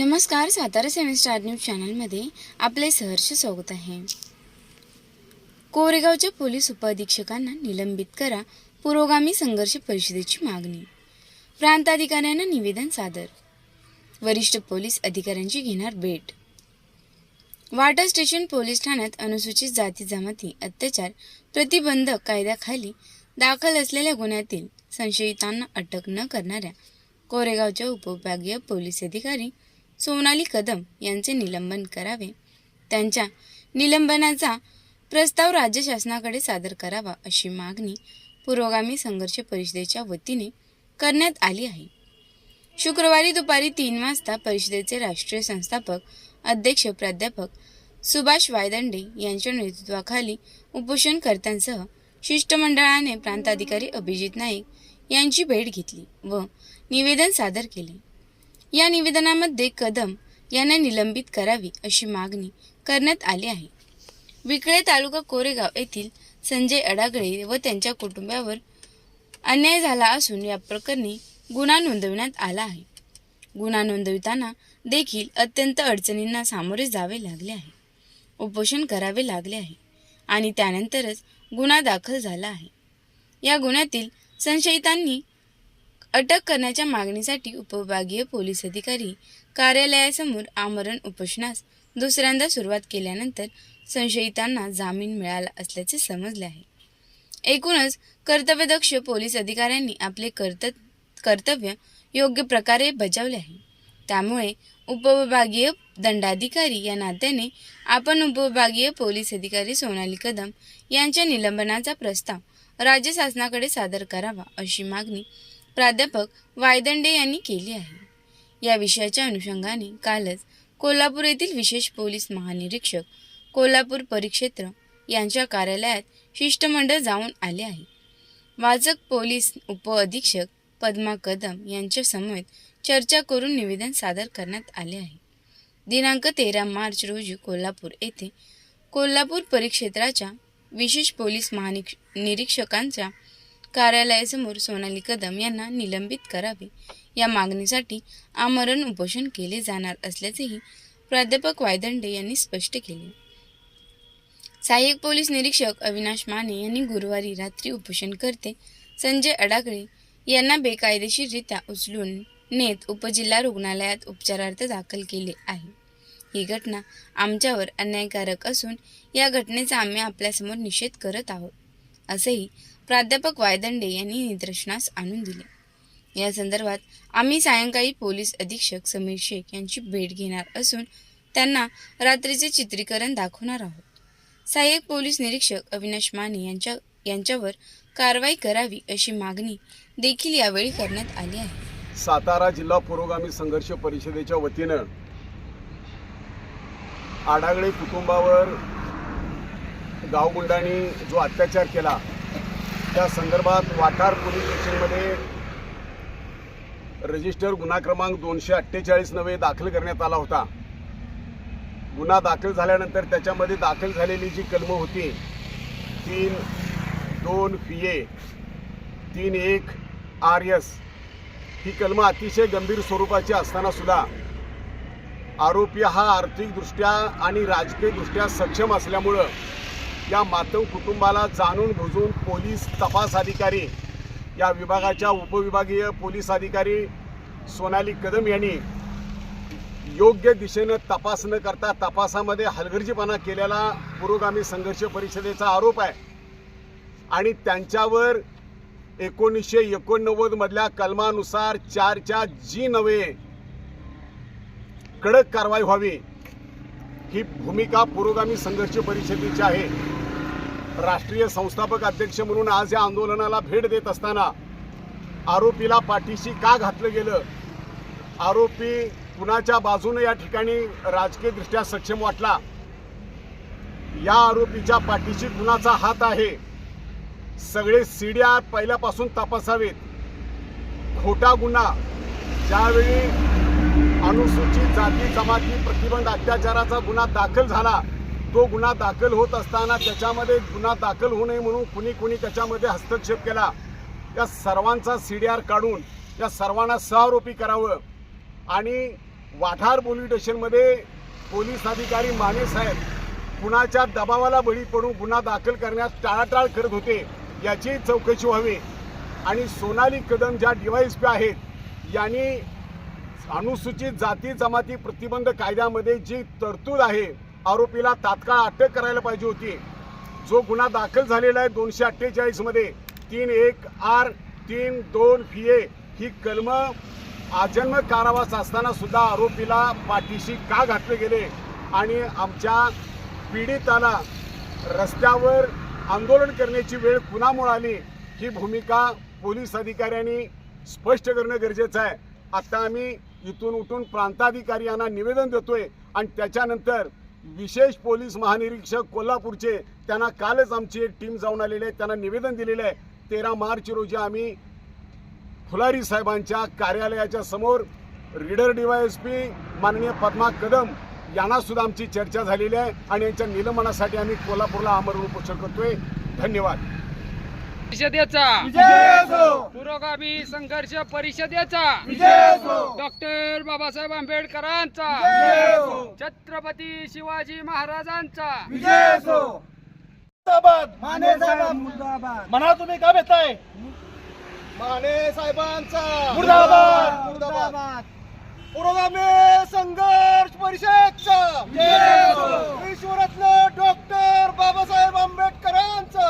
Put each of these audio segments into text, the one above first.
नमस्कार सातारा सेवन star news चॅनलमध्ये आपले सहर्ष स्वागत आहे. कोरेगावच्या पोलीस उपअधीक्षकांना निलंबित करा पुरोगामी संघर्ष परिषदेची मागणी. प्रांताधिकाऱ्यांना निवेदन सादर. वरिष्ठ पोलीस अधिकाऱ्यांची घेणार भेट. वाटा स्टेशन पोलीस ठाण्यात अनुसूचित जाती जमाती अत्याचार प्रतिबंधक कायद्याखाली दाखल असलेल्या गुन्ह्यातील संशयितांना अटक न करणाऱ्या कोरेगावच्या उपविभागीय पोलीस अधिकारी सोनाली कदम यांचे निलंबन करावे. त्यांच्या निलंबनाचा प्रस्ताव राज्य शासनाकडे सादर करावा अशी मागणी पुरोगामी संघर्ष परिषदेच्या वतीने करण्यात आली आहे. शुक्रवारी दुपारी तीन वाजता परिषदेचे राष्ट्रीय संस्थापक अध्यक्ष प्राध्यापक सुभाष वायदंडे यांच्या नेतृत्वाखाली उपोषणकर्त्यांसह शिष्टमंडळाने प्रांताधिकारी अभिजित नाईक यांची भेट घेतली व निवेदन सादर केले. या निवेदनामध्ये कदम यांना निलंबित करावी अशी मागणी करण्यात आली आहे. विकळे तालुका कोरेगाव येथील संजय अडागळे व त्यांच्या कुटुंबावर अन्याय झाला असून या प्रकरणी गुन्हा नोंदविण्यात आला आहे. गुन्हा नोंदविताना देखील अत्यंत अडचणींना सामोरे जावे लागले आहे. उपोषण करावे लागले आहे आणि त्यानंतरच गुन्हा दाखल झाला आहे. या गुन्ह्यातील संशयितांनी अटक करण्याच्या मागणीसाठी उपविभागीय पोलीस अधिकारी कार्यालयासमोर आमरण उपोषणास दुसऱ्यांदा सुरुवात केल्यानंतर संशयितांना जामीन मिळाला असल्याचे समजले आहे. एकूणच कर्तव्यदक्ष पोलीस अधिकाऱ्यांनी आपले कर्त कर्तव्य योग्य प्रकारे बजावले आहे. त्यामुळे उपविभागीय दंडाधिकारी या नात्याने आपण उपविभागीय पोलीस अधिकारी सोनाली कदम यांच्या निलंबनाचा प्रस्ताव राज्य शासनाकडे सादर करावा अशी मागणी प्राध्यापक वायदंडे यांनी केली आहे. या विषयाच्या अनुषंगाने कालच कोल्हापूर येथील विशेष पोलीस महानिरीक्षक कोल्हापूर परिक्षेत्र यांच्या कार्यालयात शिष्टमंडळ जाऊन आले आहे. वाचक पोलीस उपअधीक्षक पद्मा कदम यांच्यासमवेत चर्चा करून निवेदन सादर करण्यात आले आहे. दिनांक तेरा मार्च रोजी कोल्हापूर येथे कोल्हापूर परिक्षेत्राच्या विशेष पोलीस महानिरीक्षकांच्या निरीक्षकांच्या कार्यालयासमोर सोनाली कदम यांना निलंबित करावे. या मागणीसाठी आमरण उपोषण केले जाणार असल्याचेही प्राध्यापक वायदंडे यांनी स्पष्ट केले. सहाय्यक पोलीस निरीक्षक अविनाश माने यांनी गुरुवारी रात्री उपोषणकर्ते संजय अडागळे यांना बेकायदेशीररित्या उचलून नेत उपजिल्हा रुग्णालयात उपचारार्थ दाखल केले आहे. ही घटना आमच्यावर अन्यायकारक असून या घटनेचा आम्ही आपल्यासमोर निषेध करत आहोत. असेही प्राध्यापक वायदंडे यांनी निदर्शनास आणून दिले. या संदर्भात आम्ही सायंकाळी पोलीस अधीक्षक समीर शेख यांची भेट घेणार असून त्यांना रात्रीचे चित्रीकरण दाखवणार आहोत. सहाय्यक पोलीस निरीक्षक अविनाश माने यांच्या यांच्यावर कारवाई करावी अशी मागणी देखील यावेळी करण्यात आली आहे. सातारा जिल्हा पुरोगामी संघर्ष परिषदेच्या वतीनं आडागळे कुटुंबावर गावगुंडांनी जो अत्याचार केला त्या संदर्भात वाठार पोलीस स्टेशनमध्ये रजिस्टर गुन्हा क्रमांक दोनशे अठ्ठेचाळीस नवे दाखल करण्यात आला होता. गुन्हा दाखल झाल्यानंतर त्याच्यामध्ये दाखल झालेली जी कलमं होती तीन दोन पी ए तीन एक आर एस ही कलमं अतिशय गंभीर स्वरूपाची असताना सुद्धा आरोपी हा आर्थिकदृष्ट्या आणि राजकीयदृष्ट्या सक्षम असल्यामुळं या मातव कुटुंबाला जाणून बुजून पोलीस तपास अधिकारी या विभागाच्या उपविभागीय पोलीस अधिकारी सोनाली कदम यांनी योग्य दिशेनं तपास न करता तपासामध्ये हलगर्जीपणा केलेला पुरोगामी संघर्ष परिषदेचा आरोप आहे. आणि त्यांच्यावर एकोणीसशे एकोणनव्वदमधल्या कलमानुसार चारच्या जी नवे कडक कारवाई व्हावी ही भूमिका पुरोगामी संघर्ष परिषदेची आहे. राष्ट्रीय संस्थापक अध्यक्ष म्हणून आज या आंदोलनाला भेट देत असताना आरोपीला पाठीशी का घातलं गेलं? आरोपी कुणाच्या बाजूने या ठिकाणी राजकीयदृष्ट्या सक्षम वाटला? या आरोपीच्या पाठीशी कुणाचा हात आहे? सगळे सीड्या पहिल्यापासून तपासावेत. खोटा गुन्हा. ज्यावेळी अनुसूचित जाती जमाती प्रतिबंध अत्याचाराचा गुन्हा दाखल झाला तो गुन्हा दाखल होत असताना त्याच्यामध्ये गुन्हा दाखल होऊ नये म्हणून कुणी कुणी त्याच्यामध्ये हस्तक्षेप केला. या सर्वांचा सी डी आर काढून या सर्वांना सहारोपी करावं. आणि वाठार पोलीस स्टेशनमध्ये पोलीस अधिकारी माने साहेब कुणाच्या दबावाला बळी पडून गुन्हा दाखल करण्यास टाळाटाळ करत होते याची चौकशी व्हावी. आणि सोनाली कदम ज्या डीवायएसपी आहेत यांनी अनुसूचित जाती जमाती प्रतिबंध कायद्यामध्ये जी तरतूद आहे आरोपीला तात्काळ अटक करायला पाहिजे होती. जो गुन्हा दाखल झालेला आहे दोनशे अठ्ठेचाळीसमध्ये तीन एक आर तीन दोन फी ए ही कलम आजन्म कारावास असताना सुद्धा आरोपीला पाठीशी का घातले गेले? आणि आमच्या पीडिताला रस्त्यावर आंदोलन करण्याची वेळ कुणामुळे आली? ही भूमिका पोलीस अधिकाऱ्यांनी स्पष्ट करणं गरजेचं आहे. आता आम्ही इथून उठून प्रांताधिकारी यांना निवेदन देतोय आणि त्याच्यानंतर विशेष पोलीस महानिरीक्षक कोल्हापूरचे त्यांना कालच आमची एक टीम जाऊन आलेली आहे. त्यांना निवेदन दिलेलं आहे. तेरा मार्च रोजी आम्ही फुलारी साहेबांच्या कार्यालयाच्या समोर रीडर डीवायएसपी माननीय पद्मा कदम यांना सुद्धा आमची चर्चा झालेली आहे आणि यांच्या निलंबनासाठी आम्ही कोल्हापूरला आमरण उपोषण करतोय. धन्यवाद. परिषदेचा. पुरोगामी संघर्ष परिषदेचा. डॉक्टर बाबासाहेब आंबेडकरांचा. छत्रपती शिवाजी महाराजांचा. मुर्दाबाद. माने साहेब म्हणा तुम्ही का भेटताय? माने साहेबांचा. मुर्दाबाद. मुर्दाबाद. पुरोगामी संघर्ष परिषदचा. ईश्वरातलं डॉक्टर बाबासाहेब आंबेडकरांचा.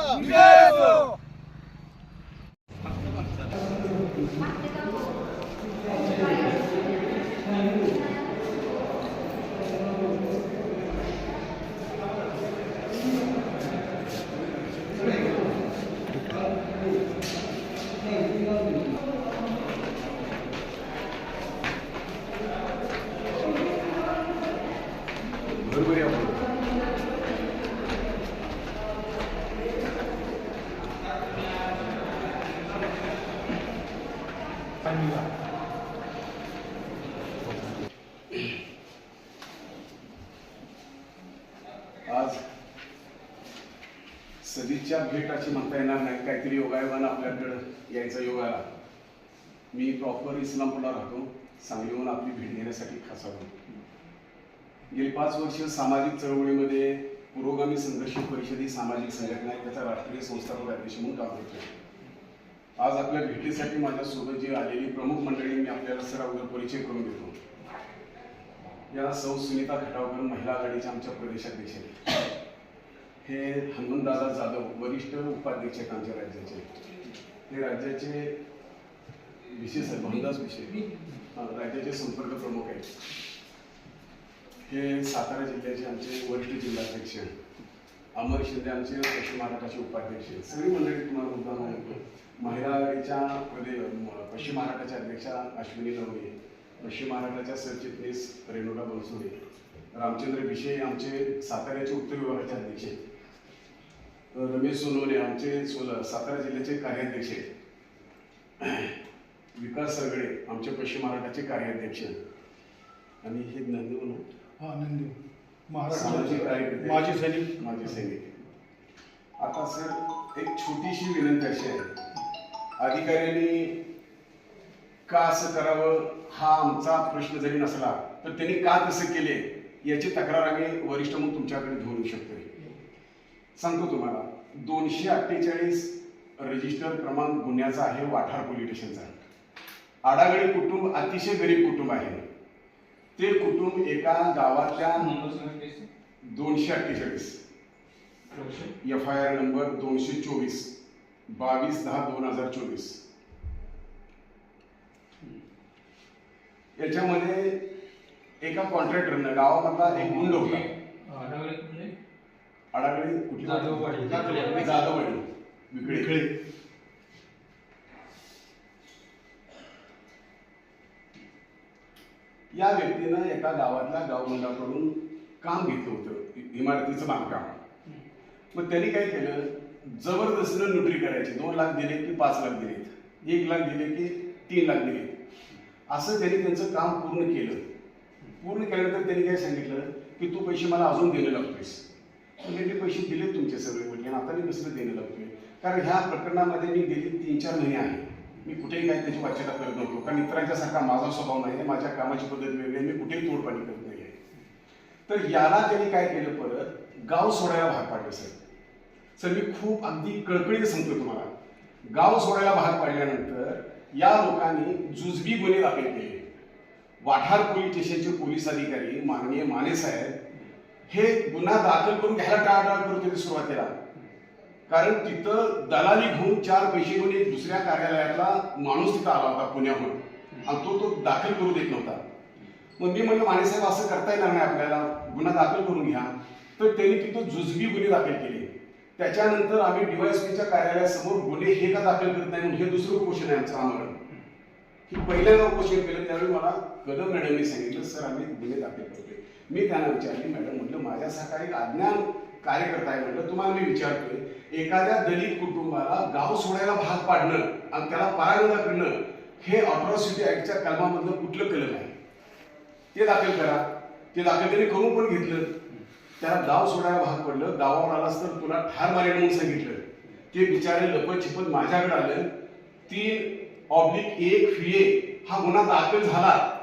आज सदिच्छा भेट अशी म्हणता येणार नाही. काहीतरी योगायोगानं आपल्याकडं यायचा योग आला मी प्रॉपर इस्लामपूरला राहतो. सांगलीहून आपली भेट घेण्यासाठी खास आलो गेली पाच वर्ष सामाजिक चळवळीमध्ये पुरोगामी संघर्ष परिषद ही सामाजिक संघटना आहे. त्याचा राष्ट्रीय संस्थापक अध्यक्ष म्हणून काम करतो आज आपल्या भेटीसाठी माझ्यासोबत जी आलेली प्रमुख मंडळी मी आपल्याला सर अगोदर परिचय करून देतो. या सौ सुनीता खटावकर महिला आघाडीच्या आमच्या प्रदेशाध्यक्ष हे हनुमंतदादा जाधव वरिष्ठ उपाध्यक्ष आहेत आमच्या राज्याचे. हे राज्याचे विशेष आहेत मोहनदास विषय राज्याचे संपर्क प्रमुख आहेत. हे सातारा जिल्ह्याचे आमचे वरिष्ठ जिल्हाध्यक्ष अमर शिंदे आमचे पश्चिम महाराष्ट्राचे उपाध्यक्ष सगळी मंडळी तुम्हाला मुद्दा माहिती महिला आघाडीच्या पश्चिम महाराष्ट्राच्या अध्यक्षा अश्विनी नवरे पश्चिम महाराष्ट्राच्या सरचिटणीस रेणुका बनसोडे रामचंद्र भिशे आमचे साताऱ्याचे उत्तर विभागाचे अध्यक्ष आहेत. रमेश सोनवणे आमचे सोल सातारा जिल्ह्याचे कार्याध्यक्ष आहेत. विकास सगळे आमचे पश्चिम महाराष्ट्राचे कार्याध्यक्ष आणि हे नंदीवन हा नंदी कार्यकर्ते माजी सैनिक. माजी सैनिक. आता सर एक छोटीशी विनंती अशी आहे. अधिकाऱ्यांनी का असं करावं हा आमचा प्रश्न जरी नसला तर त्यांनी का तसं केले याची तक्रार आम्ही वरिष्ठ म्हणून तुमच्याकडे घेऊन येऊ शकतोय सांगतो तुम्हाला दोनशे अठ्ठेचाळीस रजिस्टर क्रमांक गुन्ह्याचा आहे वाठार पोलीस स्टेशनचा. आडागडी कुटुंब अतिशय गरीब कुटुंब आहे. ते कुटुंब एका गावातल्या दोनशे अठ्ठेचाळीस. एफ आय आर नंबर दोनशे चोवीस. बावीस दहा दोन हजार चोवीस. याच्यामध्ये एका कॉन्ट्रॅक्टरनं गावामधला एक गुंड होता. अडागडी कुठली? जाधववाडी. जाधववाडी. जाधववाडी. विकडे या व्यक्तीनं एका गावातल्या गावगुंडाकडून काम घेतलं होतं इमारतीचं बांधकाम. मग त्यांनी काय केलं? जबरदस्तीनं नोटरी करायची. दोन लाख दिले की पाच लाख दिलेत एक लाख दिले की तीन लाख दिले. असं त्यांनी त्यांचं काम पूर्ण केलं. पूर्ण केल्यानंतर त्यांनी काय सांगितलं? की तू पैसे मला अजून देणे लागतोयस. तुम्ही पैसे दिले तुमचे सगळे म्हटले आता मी दुसरं देणे लागतोय? कारण ह्या प्रकरणामध्ये मी गेली तीन चार महिने आहे. मी कुठेही काही त्याची वाच्यता करत नव्हतो. कारण इतरांच्यासारखा माझा स्वभाव नाही आहे माझ्या कामाची पद्धत वेगळी आहे मी कुठेही तोडपाणी करत नाही आहे. तर याला त्यांनी काय केलं परत? गाव सोडायला भाग पाडलं सर. सर मी खूप अगदी कळकळीने सांगतो तुम्हाला. गाव सोडायला भाग पाडल्यानंतर या लोकांनी जुजबी गुन्हे दाखल केले. वाठार पोलीस स्टेशनचे पोलीस अधिकारी माननीय माने साहेब हे गुन्हा दाखल करून घ्यायला टाळाटाळ करत होते सुरुवातीला कारण तिथं दलाली घेऊन चार पैसे घेऊन एक दुसऱ्या कार्यालयातला माणूस तिथं आला होता पुण्याहून. आणि तो तो दाखल करू देत नव्हता. मग मी म्हणलं माणेसाहेब असं करता येणार नाही आपल्याला. गुन्हा दाखल करून घ्या. तर त्यांनी तिथं जुजबी गुन्हे दाखल केले. त्याच्यानंतर आम्ही डीवायएसपीच्या कार्यालयासमोर गुन्हे हे का दाखल करत नाही हे दुसरं उपोषण आहे आमचं आमरण. ही पहिल्यांदा उपोषण केलं त्यावेळी मला कदम मॅडमने सांगितलं सर आम्ही गुन्हे दाखल करतोय. मी त्यांना विचारले मॅडम म्हटलं माझ्यासारखा एक अज्ञान कार्यकर्ता आहे म्हटलं तुम्हाला मी विचारतोय एखाद्या दलित कुटुंबाला गाव सोडायला भाग पाडणं आणि त्याला परागंदा करणं हे अट्रॉसिटी ऍक्टच्या कलमामधलं कुठलं कलम आहे? ते दाखल करा. ते दाखल त्यांनी करून पण घेतलं. त्याला गाव सोडायला भाग पडलं. गावावर आलास तर तुला ठार मारेल म्हणून सांगितलं. ते बिचारे लपत छिपत माझ्याकडे आलं. तीन ऑब्लिक एक फिये हा गुन्हा दाखल झाला.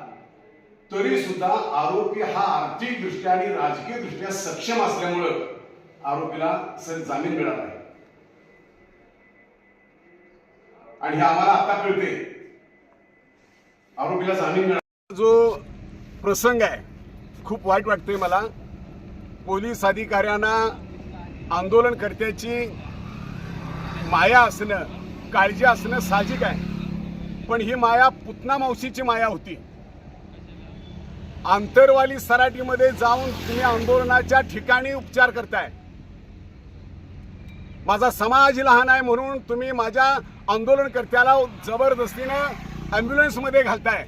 तरी सुद्धा आरोपी हा आर्थिक दृष्ट्या आणि राजकीय दृष्ट्या सक्षम असल्यामुळं आरोपीला सर जामीन मिळाला आहे. आणि हे आम्हाला आता कळते आरोपीला जामीन मिळाला जो प्रसंग आहे खूप वाईट वाटतोय मला. पोलीस अधिकाऱ्यांना आंदोलनकर्त्याची माया असणं काळजी असणं साहजिक आहे. पण ही माया पुतना मावशीची माया होती. आंतरवाली सराटीमध्ये जाऊन तुम्ही आंदोलनाच्या ठिकाणी उपचार करताय. माझा समाज लहान आहे म्हणून तुम्ही माझ्या आंदोलनकर्त्याला जबरदस्तीनं ॲम्ब्युलन्समध्ये घालताय.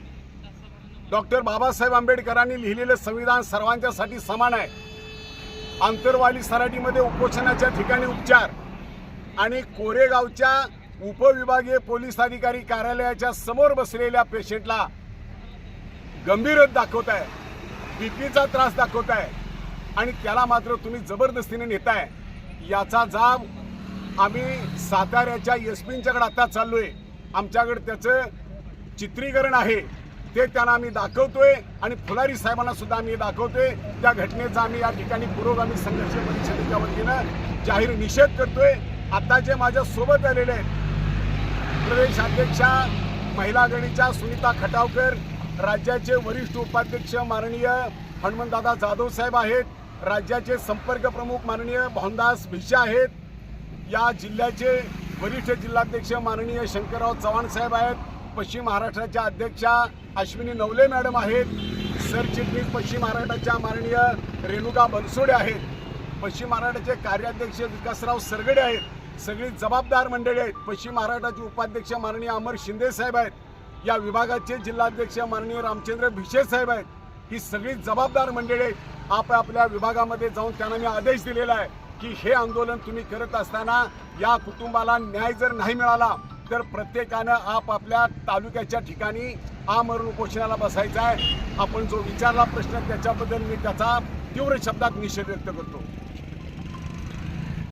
डॉक्टर बाबासाहेब आंबेडकरांनी लिहिलेलं संविधान सर्वांच्यासाठी समान आहे. आंतरवाली सराटीमध्ये उपोषणाच्या ठिकाणी उपचार आणि कोरेगावच्या उपविभागीय पोलीस अधिकारी कार्यालयाच्या समोर बसलेल्या पेशंटला गंभीरच आहे बीपीचा त्रास दाखवत आहे आणि त्याला मात्र तुम्ही जबरदस्तीने नेताय. याचा जाब आम्ही साताऱ्याच्या एस पींच्याकडे आता चाललोय. आमच्याकडे त्याचं चित्रीकरण आहे. ते त्यांना आम्ही दाखवतोय आणि फुलारी साहेबांना सुद्धा आम्ही दाखवतोय. त्या घटनेचा आम्ही या ठिकाणी पुरोगामी संघर्ष परिषदेच्या वतीनं जाहीर निषेध करतोय. आता जे माझ्या सोबत आलेले आहेत प्रदेश अध्यक्षा महिला आघाडीच्या सुनीता खटावकर राज्याचे वरिष्ठ उपाध्यक्ष माननीय हनुमंतदादा जाधव साहेब आहेत राज्याचे संपर्क प्रमुख माननीय भावनदास भिशे आहेत या जिल्ह्याचे वरिष्ठ जिल्हाध्यक्ष माननीय शंकरराव चव्हाण साहेब आहेत. पश्चिम महाराष्ट्राच्या अध्यक्षा अश्विनी नवले मॅडम आहेत. सरचिटणीस पश्चिम महाराष्ट्राच्या माननीय रेणुका बनसोडे आहेत. पश्चिम महाराष्ट्राचे कार्याध्यक्ष विकासराव सरगडे आहेत. सगळी जबाबदार मंडळी आहेत. पश्चिम महाराष्ट्राचे उपाध्यक्ष माननीय अमर शिंदे साहेब आहेत. या विभागाचे जिल्हाध्यक्ष माननीय रामचंद्र भिशे साहेब आहेत. ही सगळी जबाबदार मंडळी आहेत. आप आपल्या विभागामध्ये जाऊन त्यांना मी आदेश दिलेला आहे. की हे आंदोलन तुम्ही करत असताना या कुटुंबाला न्याय जर नाही मिळाला तर प्रत्येकानं आपापल्या तालुक्याच्या ठिकाणी आमरण उपोषणाला बसायचं आहे. आपण जो विचारला प्रश्न त्याच्याबद्दल मी त्याचा तीव्र शब्दात निषेध व्यक्त करतो.